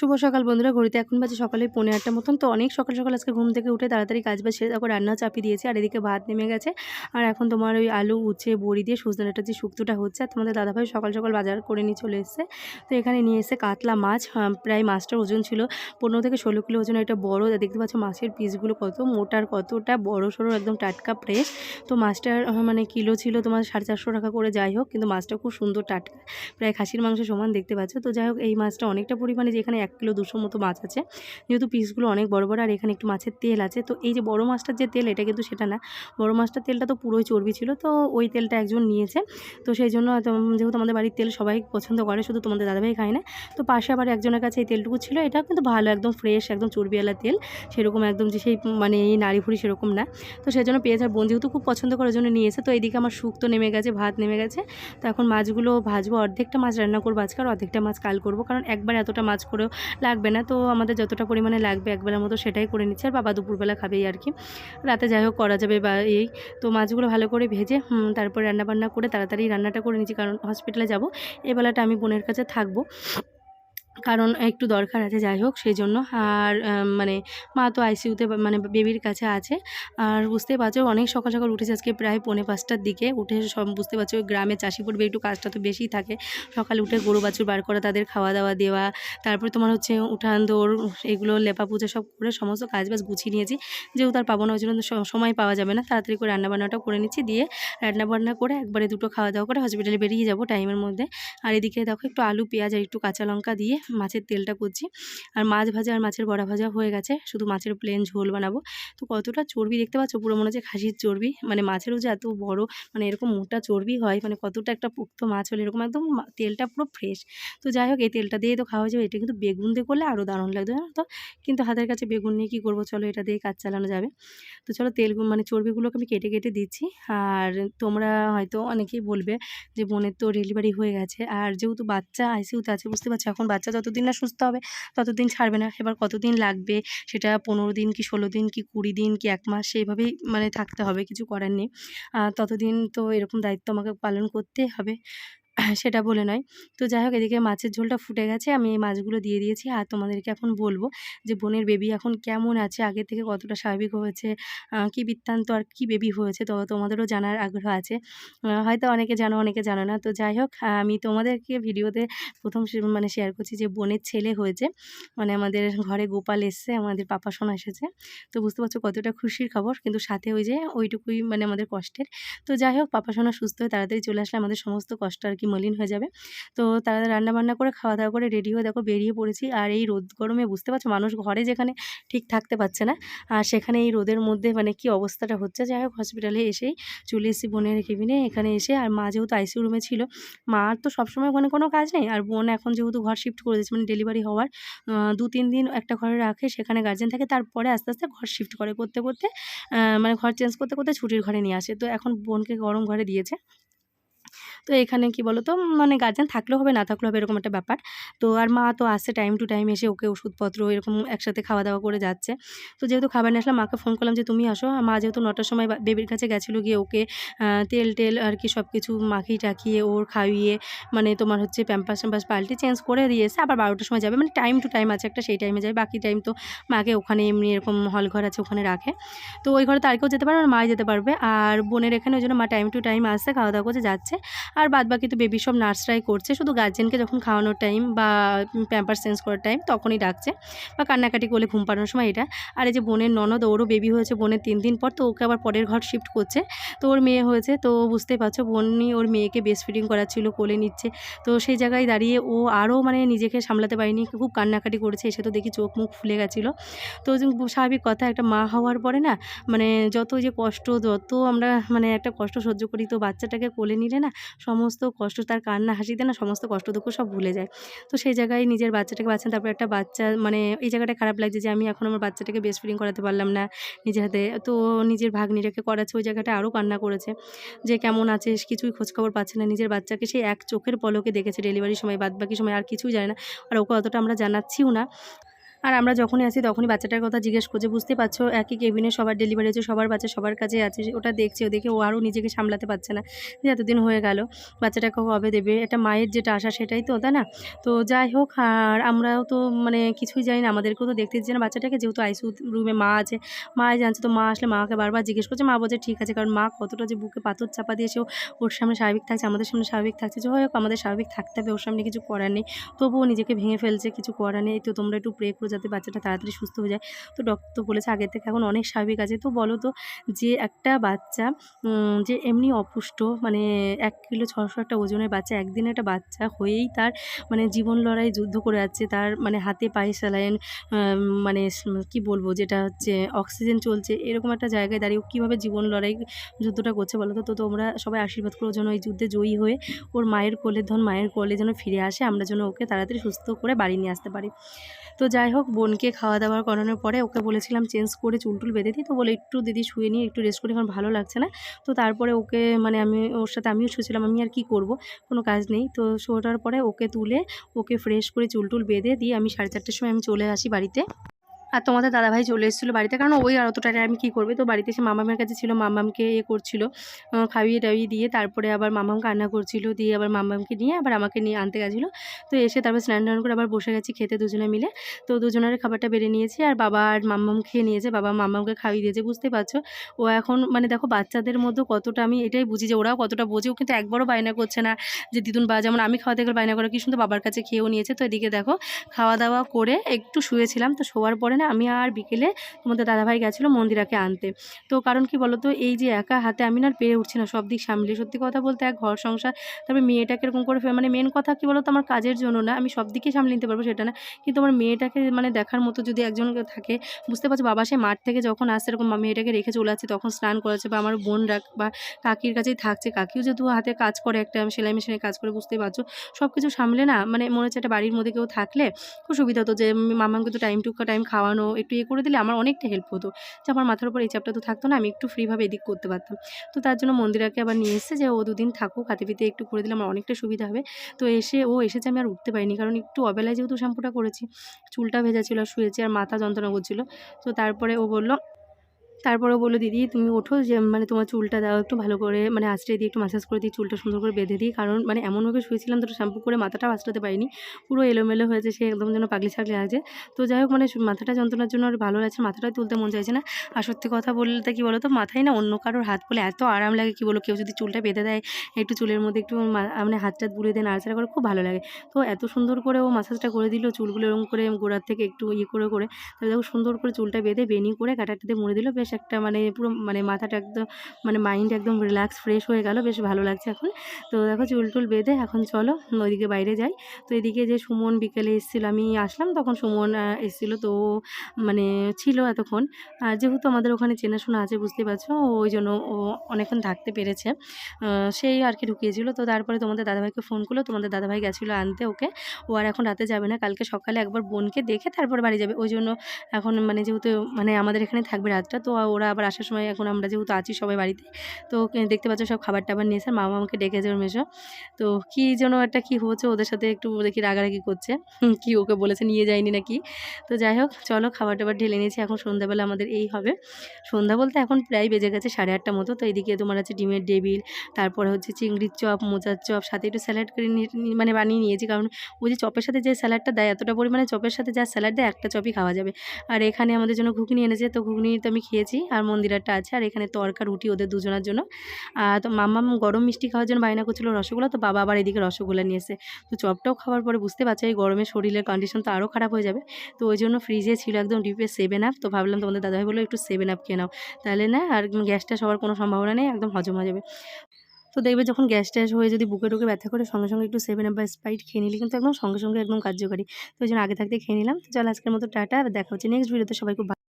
শুভ সকাল বন্ধুরা, ঘড়িতে এখন বাজে সকালে পনেরো আটটা মতন। তো অনেক সকাল সকাল আজকে ঘুম থেকে উঠে তাড়াতাড়ি কাজ বাজ সেরে তারপর রান্না চাপিয়ে দিয়েছি, আর এদিকে ভাত নেমে গেছে। আর এখন তোমার ওই আলু, উচ্ছে, বড়ি দিয়ে সুজনাটা যে শুক্তোটা হচ্ছে, আর তোমাদের দাদাভাই সকাল সকাল বাজার করে নিয়ে চলে এসেছে। তো এখানে নিয়ে এসে কাতলা মাছ প্রায় মাছটার ওজন ছিল পনেরো থেকে ষোলো কিলো ওজন, একটা বড় দেখতে পাচ্ছ মাছের পিসগুলো কত মোটার কতটা বড় সড়ো একদম টাটকা ফ্রেশ। তো মাছটার মানে কিলো ছিল তোমার সাড়ে চারশো টাকা করে, যাই হোক, কিন্তু মাছটা খুব সুন্দর টাটকা, প্রায় খাসির মাংস সমান দেখতে পাচ্ছ। তো যাই হোক, এই মাছটা অনেকটা পরিমাণে যেখানে এক কিলো দুশো মতো মাছ আছে। যেহেতু পিসগুলো অনেক বড় বড়, আর এখানে একটু মাছের তেল আছে। তো এই যে বড় মাছটার যে তেল, এটা কিন্তু সেটা না। বড় মাছটার তেলটা তো পুরোই চর্বি ছিল, তো ওই তেলটা একজন নিয়েছে। তো সেই জন্য যেহেতু আমাদের বাড়ির তেল সবাই পছন্দ করে, শুধু তোমাদের দাদাভাই খায় না। তো পাশে আবার একজনের কাছে এই তেলটুকু ছিল এটা কিন্তু ভালো, একদম ফ্রেশ একদম চর্বিওয়ালা তেল। সেরকম একদম যে সেই মানে এই নাড়ি ফুড়ি সেরকম না। তো সেই জন্য পেঁয়াজ আর বোন যেহেতু খুব পছন্দ করার জন্য নিয়েছে তো এইদিকে আমার শুক্তো নেমে গেছে, ভাত নেমে গেছে। তো এখন মাছগুলো ভাজবো, অর্ধেকটা মাছ রান্না করব আজকে, আর অর্ধেকটা মাছ কাল করব। কারণ একবার এতটা মাছ করেও লাগবে না। তো আমাদের যতটা পরিমাণে লাগবে একবেলার মতো সেটাই করে নিচ্ছে। আর বাবা দুপুরবেলা খাবেই আর কি। রাতে যাই হোক করা যাবে বা এই। তো মাছগুলো ভালো করে ভেজে তারপর রান্নাবান্না করে তাড়াতাড়ি রান্নাটা করে নিচ্ছি। কারণ হসপিটালে যাব, এবেলাটা আমি বোনের কাছে থাকব। কারণ একটু দরকার আছে, যাই হোক সেই জন্য আর মানে মা তো আইসিইউতে মানে বেবির কাছে আছে। আর বুঝতে পারছ, অনেক সকাল সকাল উঠেছে আজকে প্রায় পৌনে পাঁচটার দিকে। উঠে সব বুঝতে পারছ গ্রামে চাষি পড়বে একটু কাজটা তো বেশিই থাকে। সকালে উঠে গরু বাছুর বার করা, তাদের খাওয়া দাওয়া দেওয়া তারপর তোমার হচ্ছে উঠান দৌড়, এগুলো লেপা পূজা সব করে সমস্ত কাজ বাজ গুছিয়ে নিয়েছি। যেহেতু তার পাবো না, ওই জন্য সময় পাওয়া যাবে না। তাড়াতাড়ি করে রান্নাবান্নাটাও করে নিচ্ছি, দিয়ে রান্নাবান্না করে একবারে দুটো খাওয়া দাওয়া করে হসপিটালে বেরিয়ে যাব টাইমের মধ্যে। আর এদিকে দেখো একটু আলু, পেঁয়াজ আর একটু কাঁচা লঙ্কা দিয়ে মাছের তেলটা করছি আর মাছ ভাজা আর মাছের বড়া ভাজা হয়ে গেছে। শুধু মাছের প্লেন ঝোল বানাবো। তো কতটা চর্বি দেখতে পাচ্ছ? পুরো মনে হচ্ছে খাসির চর্বি। মানে মাছেরও যে এত বড় মানে এরকম মোটা চর্বি হয় মানে কতটা একটা পুক্ত মাছ হলে এরকম একদম তেলটা পুরো ফ্রেশ তো যাই হোক, এই তেলটা দিয়ে তো খাওয়া যাবে। এটা কিন্তু বেগুন দিয়ে করলে আরও দারুণ লাগবে, জানো তো? কিন্তু হাতের কাছে বেগুন নিয়ে কী করব? চলো এটা দিয়ে কাজ চালানো যাবে। তো চলো তেল মানে চর্বিগুলোকে আমি কেটে কেটে দিচ্ছি। আর তোমরা হয়তো অনেকেই বলবে যে বোনের তো ডেলিভারি হয়ে গেছে। আর যেহেতু বাচ্চা আইসিউতে আছে, বুঝতে পারছ? এখন বাচ্চা যতদিন না সুস্থ হবে, ততদিন ছাড়বে না। এবার কতদিন লাগবে, সেটা পনেরো দিন কি ষোলো দিন কি কুড়ি দিন কি এক মাস সেইভাবেই মানে থাকতে হবে, কিছু করার নেই। ততদিন তো এরকম দায়িত্ব আমাকে পালন করতে হবে। সেটা বলে নয়। তো যাই হোক এদিকে মাছের ঝোলটা ফুটে গেছে, আমি এই মাছগুলো দিয়ে দিয়েছি। আর তোমাদেরকে এখন বলব যে, বোনের বেবি এখন কেমন আছে আগে থেকে কতটা স্বাভাবিক হয়েছে কি বৃত্তান্ত আর কি বেবি হয়েছে, তো তোমাদেরও জানার আগ্রহ আছে। হয়তো অনেকে জানো অনেকে জানো না। তো যাই হোক আমি তোমাদেরকে ভিডিওতে প্রথম মানে শেয়ার করছি যে, বোনের ছেলে হয়েছে। মানে আমাদের ঘরে গোপাল এসছে, আমাদের পাপা সোনা এসেছে। তো বুঝতে পারছ কতটা খুশির খবর। কিন্তু সাথে ওই যে, ওইটুকুই মানে আমাদের কষ্টের। তো যাই হোক পাপা সোনা সুস্থ হয়ে তাড়াতাড়ি চলে আসলে আমাদের সমস্ত কষ্ট আর কি মলিন হয়ে যাবে। তো তারা রান্না বান্না করে খাওয়া দাওয়া করে রেডি হয়ে দেখো বেরিয়ে পড়েছি। আর এই রোদ গরমে বুঝতে পারছ, মানুষ ঘরে যেখানে ঠিক থাকতে পারছে না। আর সেখানে এই রোদের মধ্যে মানে কি অবস্থাটা হচ্ছে, যাই হোক হসপিটালে এসেই চলে এসেছি বোনের কেবিনে এখানে এসে। আর মা যেহেতু আইসিইউ রুমে ছিল মার তো সবসময় ওখানে কোনো কাজ নেই। আর বোন এখন যেহেতু ঘর শিফট করে দিয়েছে মানে ডেলিভারি হওয়ার দু তিন দিন একটা ঘরে রাখে, সেখানে গার্জেন থাকে। তারপরে আস্তে আস্তে ঘর শিফট করে করতে করতে মানে ঘর চেঞ্জ করতে করতে ছুটির ঘরে নিয়ে আসে। তো এখন বোনকে গরম ঘরে দিয়েছে। তো এখানে কি বলো তো মানে গার্জেন থাকলেও হবে, না থাকলেও হবে এরকম একটা ব্যাপার। তো আর মা তো আসছে টাইম টু টাইম এসে ওকে ওষুধপত্র এরকম একসাথে খাওয়া দাওয়া করে যাচ্ছে। তো যেহেতু খাবার নিয়ে আসলাম, মাকে ফোন করলাম যে, তুমি আসো। মা যেহেতু নটার সময় বেবির কাছে গেছিল গিয়ে ওকে তেল টেল আর কি সব কিছু মাখিয়ে টাকিয়ে ওর খাইয়ে মানে তোমার হচ্ছে প্যাম্পাস ট্যাম্পাস পাল্টে চেঞ্জ করে দিয়েছে আবার বারোটার সময় যাবে। মানে টাইম টু টাইম আছে একটা, সেই টাইমে যাবে। বাকি টাইম তো মাকে ওখানে এমনি এরকম হল ঘর আছে, ওখানে রাখে। তো ওই ঘরে তো আর কেউ যেতে পারবে আর মাই যেতে পারবে। আর বোনের এখানে ওই জন্য মা টাইম টু টাইম আসছে খাওয়া দাওয়া করছে, যাচ্ছে। আর বাদ বাকি তো বেবি সব নার্সরাই করছে। শুধু গার্জেনকে যখন খাওয়ানোর টাইম বা প্যাম্পার চেঞ্জ করার টাইম তখনই ডাকছে। বা কান্নাকাটি করলে ঘুম পাড়ানোর সময় এটা। আর এই যে বোনের ননদ, ওরও বেবি হয়েছে বোনের তিন দিন পর, তো ওকে আবার পরের ঘর শিফট করছে। তো ওর মেয়ে হয়েছে, তো বুঝতেই পারছ, বোনই ওর মেয়েকে বেস্ট ফিডিং করাচ্ছিল, কোলে নিচ্ছে। তো সেই জায়গায় দাঁড়িয়ে ও আরও মানে নিজেকে সামলাতে পারেনি, খুব কান্নাকাটি করেছে। এসে তো দেখি চোখ মুখ ফুলে গেছিল। তো স্বাভাবিক কথা, একটা মা হওয়ার পরে না মানে যত যে কষ্ট, যত আমরা মানে একটা কষ্ট সহ্য করি, তো বাচ্চাটাকে কোলে নিলে না সমস্ত কষ্ট তার কান্না হাসিতে না সমস্ত কষ্ট দুঃখ সব ভুলে যায়। তো সেই জায়গায় নিজের বাচ্চাটাকে বাঁচান, তারপর একটা বাচ্চা মানে এই জায়গাটা খারাপ লাগছে যে আমি এখন আমার বাচ্চাটাকে বেস্ট ফিডিং করাতে পারলাম না নিজের হাতে। তো নিজের ভাগ্নিটাকে করাচ্ছে, ওই জায়গাটা আরও কান্না করেছে যে কেমন আছে কিছুই খোঁজখবর পাচ্ছে না। নিজের বাচ্চাকে সেই এক চোখের পলকে দেখেছে ডেলিভারির সময় বাদ বাকি সময়, আর কিছুই জানে না। আর ওকে অতটা আমরা জানাচ্ছিও না। আর আমরা যখনই আসি তখনই বাচ্চাটার কথা জিজ্ঞেস করছে, বুঝতে পারছ? একই কেবিনে সবার ডেলিভারি হচ্ছে, সবার বাচ্চা সবার কাছে আছে, ওটা দেখছে ও দেখে ও আরও নিজেকে সামলাতে পারছে না। যে এতদিন হয়ে গেল বাচ্চাটাকে কবে দেবে? এটা মায়ের যেটা আশা সেটাই তো, তাই না? তো যাই হোক, আর আমরাও তো মানে কিছুই জানি না, আমাদেরকেও তো দেখতে দিচ্ছে না বাচ্চাটাকে, যেহেতু আইসিউ রুমে মা আছে। মা জানছে তো, মা আসলে মাকে বারবার জিজ্ঞেস করছে, মা বলছে ঠিক আছে, কারণ মা কতটা যে বুকে পাথর চাপা দিয়েছে ওর সামনে স্বাভাবিক থাকছে, আমাদের সামনে স্বাভাবিক থাকছে। যাই হোক, আমাদের স্বাভাবিক থাকতে হবে, ওর সামনে কিছু করার নেই। তবুও নিজেকে ভেঙে ফেলছে, কিছু করার নেই। তো তোমরা একটু প্রে করো যাতে বাচ্চাটা তাড়াতাড়ি সুস্থ হয়ে যায়। তো ডক্টর তো বলেছে আগের থেকে এখন অনেক স্বাভাবিক আছে। তো বলো তো, যে একটা বাচ্চা যে এমনি অপুষ্ট মানে এক কিলো ছশো একটা ওজনের বাচ্চা, একদিন একটা বাচ্চা হয়েই তার মানে জীবন লড়াই যুদ্ধ করে যাচ্ছে, তার মানে হাতে পায়ে স্যালাইন মানে কি বলব, যেটা হচ্ছে অক্সিজেন চলছে, এরকম একটা জায়গায় দাঁড়িয়ে কীভাবে জীবন লড়াই যুদ্ধটা করছে বলো তো? তো তোমরা সবাই আশীর্বাদ করো যেন এই যুদ্ধে জয়ী হয়ে ওর মায়ের কোলে ধন মায়ের কোলে যেন ফিরে আসে, আমরা যেন ওকে তাড়াতাড়ি সুস্থ করে বাড়ি নিয়ে আসতে পারি। তো যাই হোক, বোনকে খাওয়া দাওয়া করানোর পরে ওকে বলেছিলাম চেঞ্জ করে চুলটুল বেঁধে দিই। তো বলে, একটু দিদি শুয়ে নিয়ে একটু রেস্ট করি এখন ভালো লাগছে না। তো তারপরে ওকে মানে আমি ওর সাথে আমিও শুয়েছিলাম, আমি আর কি করব? কোনো কাজ নেই। তো শোটার পরে ওকে তুলে ওকে ফ্রেশ করে চুলটুল বেঁধে দিয়ে আমি সাড়ে চারটের সময় আমি চলে আসি বাড়িতে। আর তোমাদের দাদাভাই চলে এসেছিল বাড়িতে। কারণ ওই আর অতটা আমি কী করবে? তো বাড়িতে এসে মামামের কাছে ছিল, মামামকে ইয়ে করছিল খাইয়ে টাইয়ে দিয়ে তারপরে আবার মামাম কান্না করছিল, দিয়ে আবার মামামকে নিয়ে আবার আমাকে নিয়ে আনতে গেছিল। তো এসে তারপর স্নান টান করে আবার বসে গেছি খেতে দুজনে মিলে। তো দুজনের খাবারটা বেড়ে নিয়েছি আর বাবা আর মাম্মাম খেয়ে নিয়েছে, বাবা মাম্মামকে খাইয়ে দিয়েছে, বুঝতে পারছ? ও এখন মানে দেখো বাচ্চাদের মধ্যে কতটা আমি এটাই বুঝি যে ওরাও কতটা বোঝে, ও কিন্তু একবারও বায়না করছে না যে দিদুন বা যেমন আমি খাওয়াতে গেলে বায়না করে, কি সুন্দর বাবার কাছে খেয়েও নিয়েছে। তো এদিকে দেখো খাওয়া দাওয়া করে একটু শুয়েছিলাম, তো শোয়ার পরে না আমি আর বিকেলে তোমাদের দাদাভাই গেছিল মন্দিরাকে আনতে। তো কারণ কি বলতো, এই যে একা হাতে আমি না পেরে উঠছি না, সব দিক সামলে। সত্যি কথা বলতে এক ঘর সংসার, তারপরে মেয়েটাকে এরকম করে মানে মেন কথা কি বলতো, আমার কাজের জন্য না, আমি সব দিকে সামলে নিতে পারব সেটা না। কিন্তু আমার মেয়েটাকে মানে দেখার মতো যদি একজন থাকে, বুঝতে পারছ, বাবা সে মাঠ থেকে যখন আসছে, এরকম মেয়েটাকে রেখে চলে যাচ্ছে তখন স্নান করাচ্ছে বা আমার বোন রাখ বা কাকির কাছেই থাকছে। কাকিও যেহেতু হাতে কাজ করে, একটা সেলাই মেশিনে কাজ করে বুঝতে পারছ। সব কিছু সামলে না মানে মনে হচ্ছে একটা বাড়ির মধ্যে কেউ থাকলে খুব সুবিধা হতো যে মামাকে তো টাইম টু টাইম খাওয়ানো একটু ইয়ে করে দিলে আমার অনেকটা হেল্প হতো। যে আমার মাথার উপর এই চাপটা তো থাকতো না, আমি একটু ফ্রিভাবে এদিক করতে পারতাম। তো তার জন্য মন্দিরাকে আবার নিয়ে এসেছে যে, ও দুদিন থাকুক, হাতে পিতে একটু করে দিলে আমার অনেকটা সুবিধা হবে। তো এসে, ও এসেছে, আমি আর উঠতে পারিনি। কারণ একটু অবেলায় যেহেতু শ্যাম্পুটা করেছি, চুলটা ভেজা ছিল, শুয়েছি, আর মাথা যন্ত্রণা করছিল। তো তারপরে ও বলল তারপরে বলল, দিদি, তুমি ওঠো, যে মানে তোমার চুলটা দাও একটু ভালো করে মানে আঁচড়ে দিয়ে একটু মাসাজ করে দিই, চুলটা সুন্দর করে বেঁধে দিই। কারণ মানে এমনভাবে শুয়েছিলাম তো শ্যাম্পু করে মাথাটাও আঁচড়াতে পারিনি, পুরো এলোমেলো হয়েছে, সে একদম যেন পাগলি ছাগলি আছে। তো যাই হোক মানে মাথাটা যন্ত্রণার জন্য আর ভালো লাগছে মাথাটাই তুলতে মন চাইছে না। আর সত্যি কথা বলতে কি বলো তো মাথায় না অন্য কারোর হাত বলে এত আরাম লাগে, কি বলো কেউ যদি চুলটা বেঁধে দেয়, একটু চুলের মধ্যে একটু মানে হাত টাত বুলিয়ে দেয়, নাড়াচাড়া করে, খুব ভালো লাগে। তো এত সুন্দর করে ও মাসাজটা করে দিল, চুলগুলো এরকম করে গোড়ার থেকে একটু ইয়ে করে করে তো দেখো সুন্দর করে চুলটা বেঁধে, বেনি করে কাটাটাতে মুড়ে দিল, বেশ একটা মানে পুরো মানে মাথাটা একদম মানে মাইন্ড একদম রিল্যাক্স ফ্রেশ হয়ে গেল, বেশ ভালো লাগছে এখন। তো দেখো চুল টুল বেঁধে এখন চলো ওইদিকে বাইরে যাই। তো এদিকে যে সুমন বিকেলে এসেছিল, আমি আসলাম, তখন সুমন এসেছিল, তো মানে ছিল এতক্ষণ। আর যেহেতু আমাদের ওখানে চেনাশোনা আছে বুঝতে পারছ ওই জন্য ও অনেকক্ষণ থাকতে পেরেছে। সেই আর কি ঢুকিয়েছিল। তো তারপরে তোমাদের দাদাভাইকে ফোন করল, তোমাদের দাদাভাই গেছিল আনতে ওকে। ও আর এখন রাতে যাবে না, কালকে সকালে একবার বোনকে দেখে তারপর বাড়ি যাবে। ওই জন্য এখন মানে যেহেতু মানে আমাদের এখানে থাকবে রাতটা, তো ওরা আবার আসার সময় এখন আমরা যেহেতু আছি সবাই বাড়িতে, তো দেখতে পাচ্ছ সব খাবার টাবার নিয়ে এসে মামা আমাকে ডেকেছে ওর মেশো তো কী যেন একটা কী হচ্ছে ওদের সাথে একটু দেখি রাগারাগি করছে। কি ওকে বলেছে নিয়ে যায়নি নাকি? তো যাই হোক, চলো খাবার টাবার ঢেলে নিয়েছি, এখন সন্ধ্যাবেলা আমাদের এই হবে। সন্ধ্যা বলতে এখন প্রায় বেজে গেছে সাড়ে আটটা মতো, তো এদিকে তোমার আছে ডিমের ডেবিল তারপরে হচ্ছে চিংড়ির চপ, মোচার চপ, সাথে একটু স্যালাড করে মানে বানিয়ে নিয়েছি, কারণ ওই যে চপের সাথে যে স্যালাডটা দেয়, এতটা পরিমাণে চপের সাথে যা স্যালাড দেয়, একটা চপই খাওয়া যাবে। আর এখানে আমাদের জন্য ঘুগনি এনেছে, তো ঘুগনি তো আমি খেয়েছি। আর মন্দিরাটা আছে আর এখানে তরকা, রুটি ওদের দুজনের জন্য। তো মাম্মাম গরম মিষ্টি খাওয়ার জন্য বায়না করছিল রসগোল্লা, তো বাবা আবার এদিকে রসগোল্লা নিয়ে এসে তো চপটাও খাওয়ার পরে বুঝতে পারছ এই গরমে শরীরের কন্ডিশন তো আরও খারাপ হয়ে যাবে। তো ওই জন্য ফ্রিজে ছিল একদম ডিপে সেভেন আপ তো ভাবলাম তোমাদের দাদাভাই বলল একটু সেভেন আপ খেয়ে নাও। তাহলে না আর গ্যাসটা সবার কোনো সম্ভাবনা নেই, একদম হজম হয়ে যাবে। তো দেখবে যখন গ্যাস ট্যাস হয়ে যদি বুকে টুকে ব্যথা করে, সঙ্গে সঙ্গে একটু সেভেন আপ বা স্প্রাইট খেয়ে নিলে কিন্তু একদম সঙ্গে সঙ্গে একদম কার্যকারী। তো ওই জন্য আগে থাকতে খেয়ে নিলাম। তো চল আজকের মতো টাটা আর দেখা হচ্ছে নেক্সট ভিডিওতে সবাই খুব